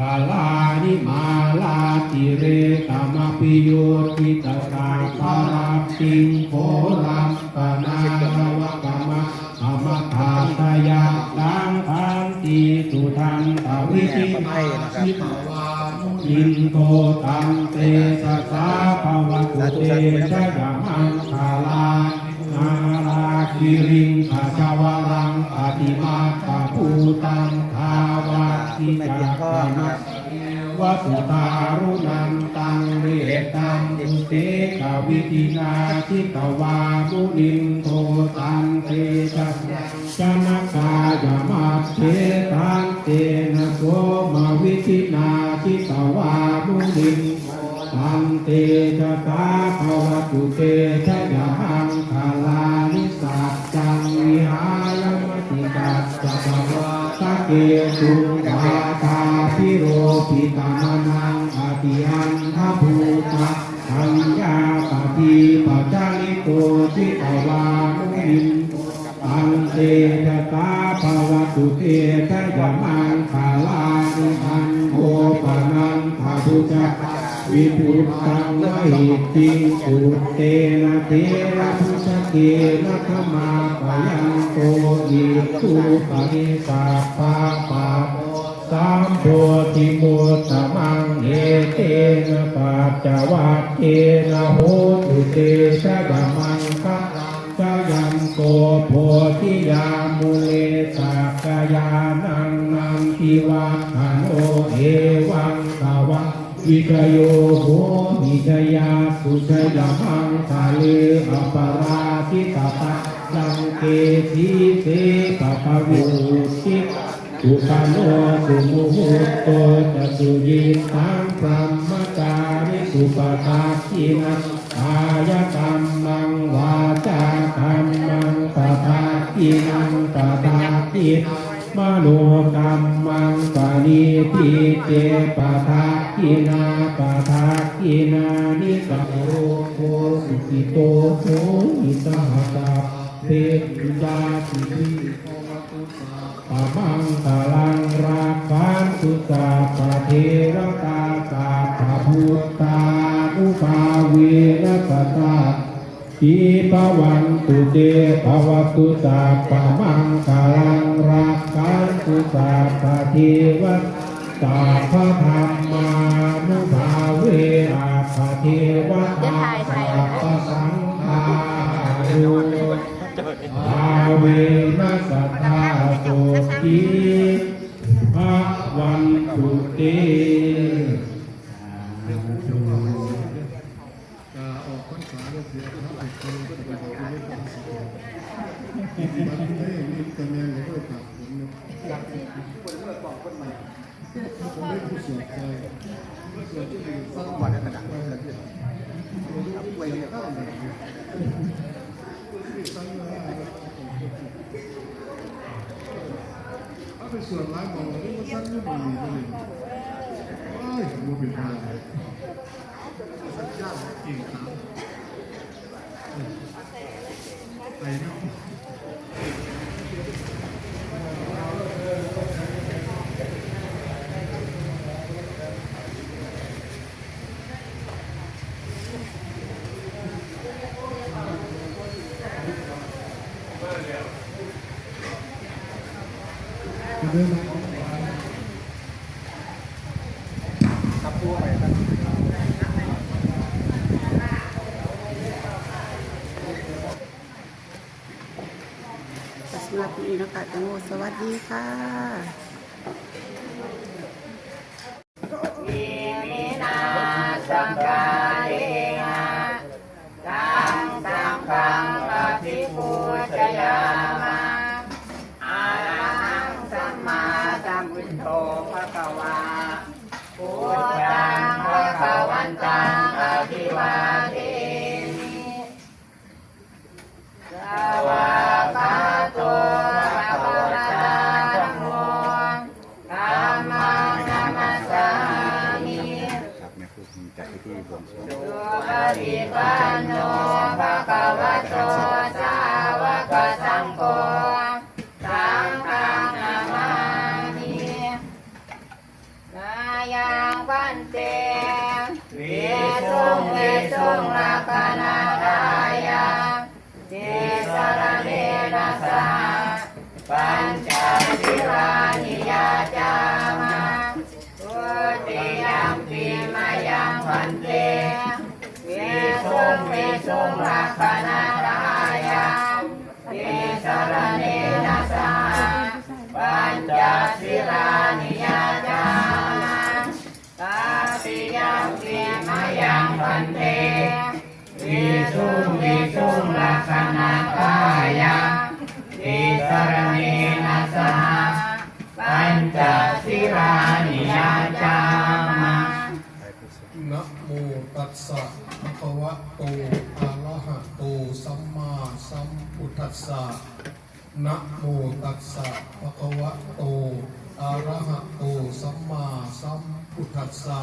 กาลานิมาลาติเรตมปิโยติตตาภาราปิงโคลัมปนาวะกามะอมตาตายาตังพันติสุทันตวิธิมาสิตวามุนินโตตังเตสัสสาภวตุเตชะยามังคาลานา ราคิริงขจาวรังอติมาตาภูตังทาวาทิจักนาวัตุตารุนันตังเวตังอุเตกวิตินาทิตวามุนินโทตังเตจัสจนกายมาเทตังเตนะโสมาวิตินาทิตวามุนินตันเตชะตาภวตุเตชะยาหังคาลา เกตุตาตาพิโรปิตานังอติอันทภูตะทัญญาปฏิปัจจลิโกจิตวามุนินตังเตตตาภวตุเตชะยามังคาลานิอันโอปนังภาพุจัก วิปุตตังวะหิติสุเตนะเทระพุทธเกนะธรรมาปยังโตอิสุปิสัพพะปะสามโพธิมุตตมังเอเตนะปัจจวัตเตนะโหตุเตชะยามังคะจายังโกโพธิยามุเลสักกายานังนังทิวัฒโนเอวังะวิจโยโหวิจยาสุชยมังคาเลอปราทิตตะยังเกทีเสปะปะวิสิสุขโนสุมุหตโตจะสุยิตังพรหมจาริสุปตาคินังกายกรรมังวาจากรรมังตถาคินังตถาคิมโนกรรมังปานิทิเจปะทา กินาปะทากินานิสังโรโคสุขิโตโหอิสหตาเพตุยาติวิปะมังตาลังราคันตุสาปะเทรตาสาปะพุตตานุภาเวนะตตาอีปวันตุเตภวตุสาปะมังคาลังรักขันตุสาปะเทวะ ตาพระธรรมานุภาเวอาภะเทวะตาสาปะสังฆารุอาเวนัสสทาโสติภะวันตุเตจะออกพรรษาก็เสียพระไอ้คนก็จะไปบอกว่าไม่ต้อง เนี่ยเราดูที่ไปเนี่ยก็ได้ถ้าไปสวดร้ายบอกว่านี่มันสั้นไม่ดีเลยว้ายมันเป็นทางสัญญาณจริงครับไปเน สำหรับวันนี้นะคะแตงโมสวัสดีค่ะ ฏิปันโนภะคะวะโตสาวกสังโฆสังฆังนามามินายังพันเตวิสุงวิสุงลักขณาทายาติสรเนนะสาปัญจ วิสุงวิสุงลักขณะกายาติสรณเนนะสหปัญจสิรานิยาจามานะโมตัสสะภะคะวะโตอะระหะโตสัมมาสัมพุทธัสสะนะโมตัสสะภะคะวะโตอะระหะโตสัมมาสัมพุทธัสสะ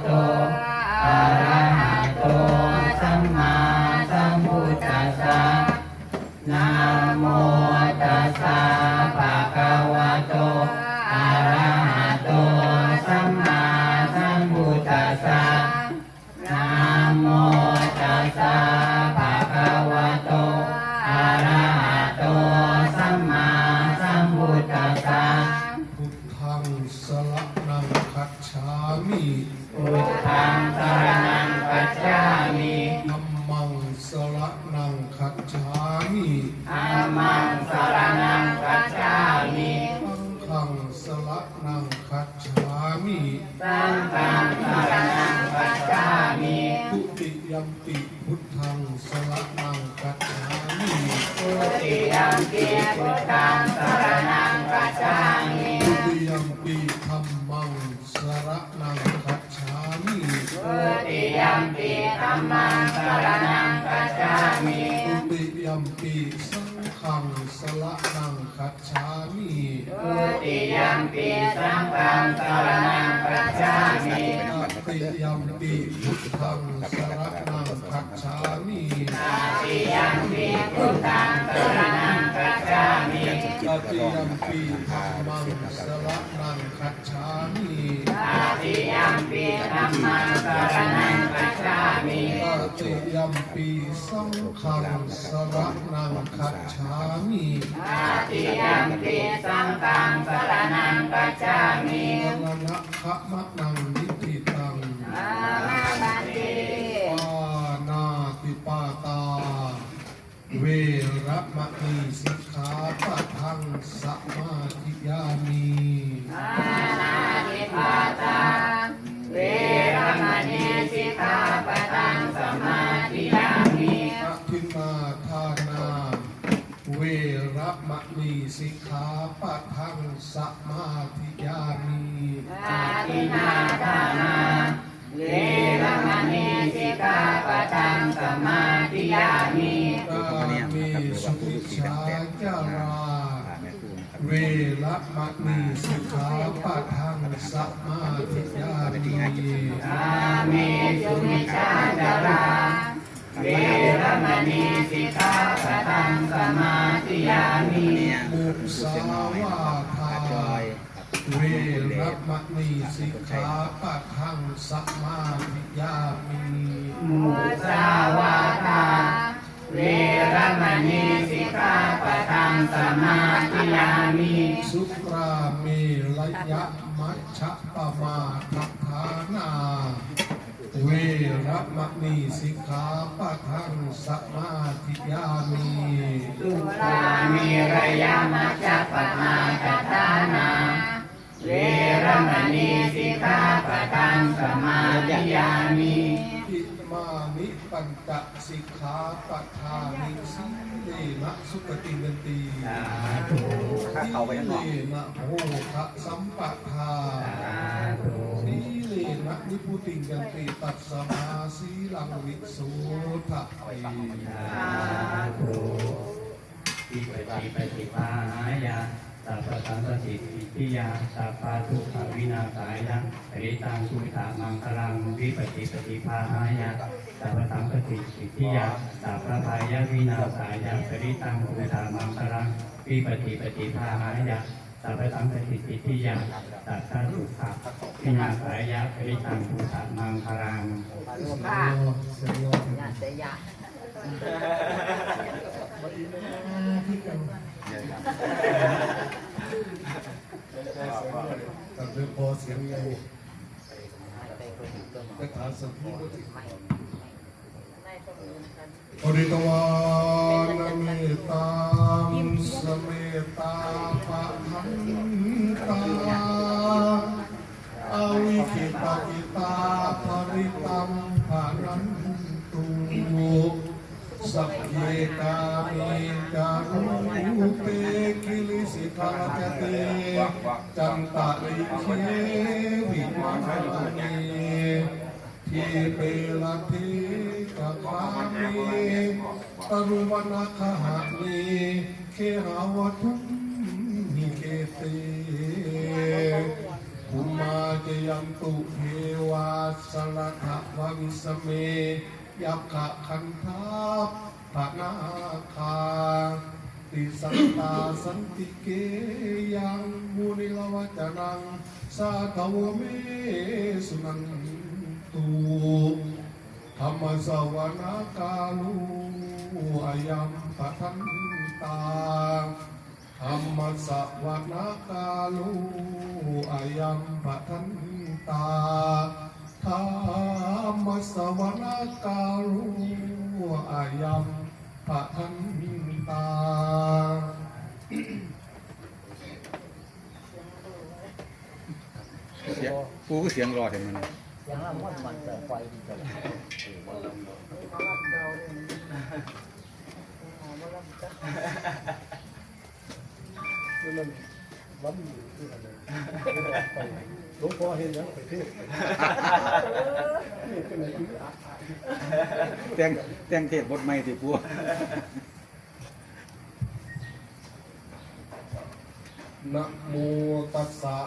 โต ธัมมังสรณังกัจฉามิทุติยัมปิสังฆังสระนังคัจฉามิทุติยัมปิสังฆังสรณังกัจฉามิตติยัมปิพุทธังสระนังคัจฉามิอาติยัมปิพุทธังสรณังกัจฉามิ ตติยัมปิธัมมังสระนังคัจฉามิอาติยัมปิธัมมังสรณังกัจฉามิตติยัมปีสังฆังสระนังคัจฉามิอาติยัมปิสังฆังสรณังกัจฉามิสรณะขะมะนังนิติตังอามาบันติปานาติปาตา เวระมะนีสิกขาปะทั งสมาธิยามีอานาติปาตาเวรมณีสิกขาปะทังสมาธิยามิอทินนาทานาเวระมะนีสิกขาปะทังสมาธิยามีอาทินาทานาเวรมณีสิกขาปะทังสมาธิยามิกาเมสุมิชาจารา เวระมะนีสิกขาปะทังสมาธิยามีอาเมสุมิชาจาราเวรมณีสิกขาปะทังสมาธิยามิมุสาวาทาเวระมะนีสิกขาปะทังสมาธิยามีมุสาวาทา เวรมณีสิกขาปะทังสมาธิยามิสุราเมระยะมัชฌะปมาทัฏฐานาเวระมะนีสิกขาปะทังสมาธิยามีสุรามีระยะมัจจปมาจทานา เวรมณีสิกขาปะทังสมาธิยามิอิมานิ ปัญจสิกขาปะทานิสิเลนะสุปฏิเนติสิเลนะโหคะสัมปะทาสิเลนะนิพุติยันติตัสสมาสีลังวิสุทธะไอิปฏิปฏิภาหายาสัพพสัมปสิทธิยาสัพพะทุกขวินาศายะปริตังสุตามังคลังวิปฏิปฏิภาหายา สัพสัมปสิทธิยาสัพพะพายะวินาศายะปริตังสุตามังคลังวิปฏิปฏิภาหายาสัพสัมปสิทธิยาสัพพะทุกขวินาศายะปริตังสุตามังคลังค่ะเสียงยาติยะตัดเรื่องพอเสียงโยมไปถามสัมภีร์ปริตวานเมตตามสเมตตาปะทันตาอวิคิตากิตา Puritawan namitam semeta pahanta Awi kita kita paritam panantu Sakye kami karute kilisi kalajate Cantari kye wimanani ารุเตกิลิสิกาจเตจันตะลิเควิมานีทีเปลเทกะคามิตรุวนาคหานีเคหาวัตุนิเกเตภูมาจยัมตุเทวาสลัทะววิสเมยักขะคันทัพภะนาคาติสันตาสันติเกยังมุนิลวัจนังสาทวเมสุนัน ตุธรรมสวรกาลุอายัมปะทันตาธรรมสวนาการุอายัมปะทันตาธรรมสวนาการุอายัมปะทันตาเสียงกูก็เสียงรอดเห็นมัน ยังละม่วนมันแต่ไฟดีจังหลวงพ่อเห็นยังไปเทศแต่งแต่งเทศบทใหม่สิปัวนะโมตัสสะ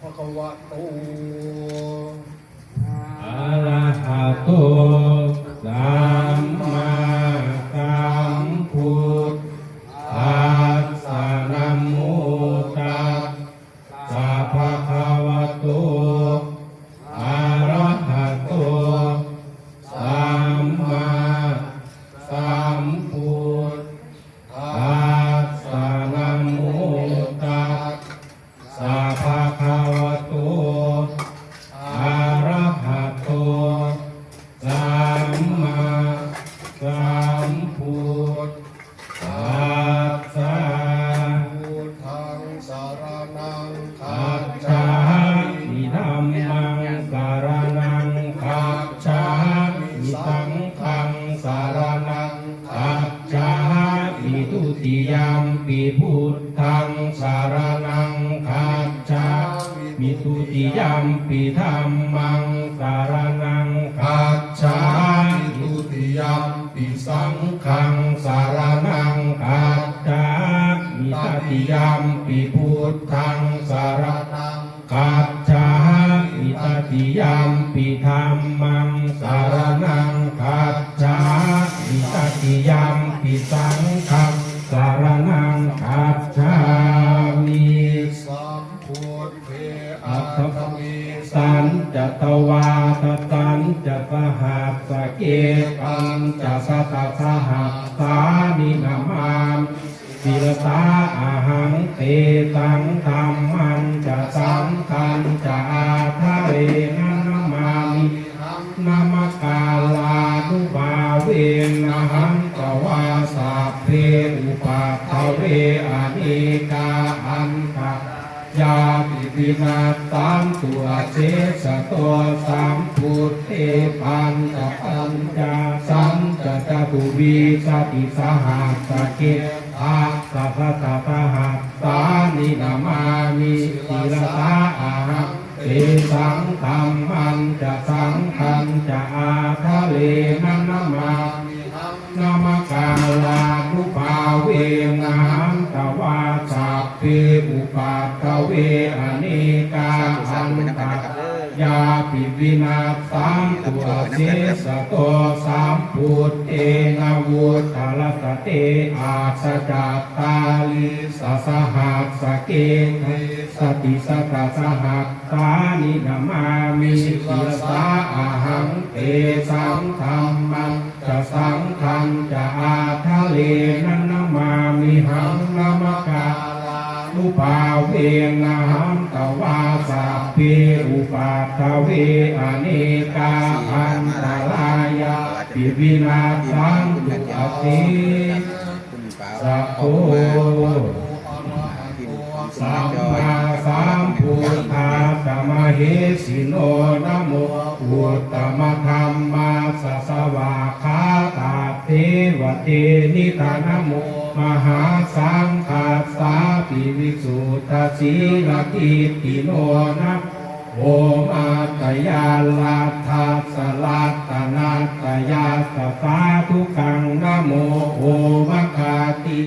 ภะคะวะโต กตันจะสตสหัสานินามามศิลตาอาหังเตตังธรรมันจะสังคันจะอาทะเรนะนามามินามกาลานุบาเวนะหังกวาสาเพอุปัทเวอเนกา ยาปิปินาตังตัวเชสตัวสามพุทเทปันจะปัญจาสัมจะตุวีสติสหัสสะเกอาสัพพะตาปะหัตานินามามิศิลตาอาหังเตสังธรรมันจะสังขันจะอาทะเลนันนามานานามกาลานุภาเวงามตวาสัพ เพอุปัตตเวอเนกาอันตยาปิวินาสามตัวเสสะโตสามพุทเอนวุตตลสเตอาสจัตตาลิสสหัสสเกเทสติสตาสหัสตานินามามิสิลสาอาหังเตสังธรรมังจะสังขันจะอาทะเลนันนามามิหังนามกา นุภาเวนะหังตวาสัพเพอุปัตเวอเนกาอันตรายาปิวินาสังตุอติสัพโพทีมของคุณสัมมาสัมพุทธาสมเหสิโนนะโมอุตตมธรรมาสสวาคาตาเทวเตนิธานโมมหาสังฆาสา ทิวิสุทธสีลกิตติโนนะโอมาตยาลาทัสลาตนาตยาสฟาทุกังนโมโอมะคาติ